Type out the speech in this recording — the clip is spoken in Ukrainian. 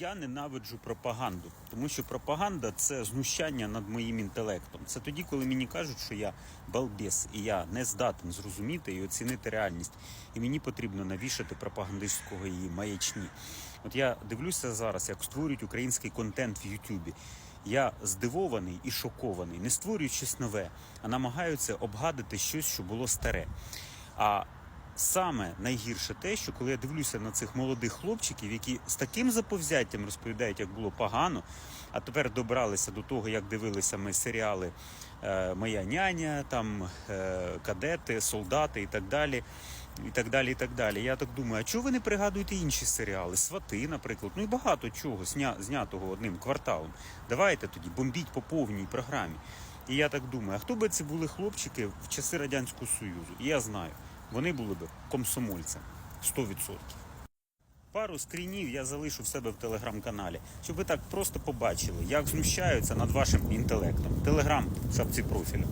Я ненавиджу пропаганду, тому що пропаганда це знущання над моїм інтелектом. Це тоді, коли мені кажуть, що я балбес і я не здатен зрозуміти і оцінити реальність. І мені потрібно навішати пропагандистського її маячні. От я дивлюся зараз, як створюють український контент в Ютубі. Я здивований і шокований. Не створюють щось нове, а намагаються обгадити щось, що було старе. А саме найгірше те, що коли я дивлюся на цих молодих хлопчиків, які з таким заповзяттям розповідають, як було погано, а тепер добралися до того, як дивилися ми серіали е, Моя няня, там е, кадети, солдати і так далі. І так далі, і так далі. Я так думаю, а чого ви не пригадуєте інші серіали? Свати, наприклад, ну і багато чого зня, знятого одним кварталом. Давайте тоді бомбіть по повній програмі. І я так думаю, а хто би це були хлопчики в часи Радянського Союзу? І я знаю, вони були б комсомольцями 100%. Пару скрінів я залишу в себе в телеграм-каналі, щоб ви так просто побачили, як знущаються над вашим інтелектом. Телеграм шапці профіля.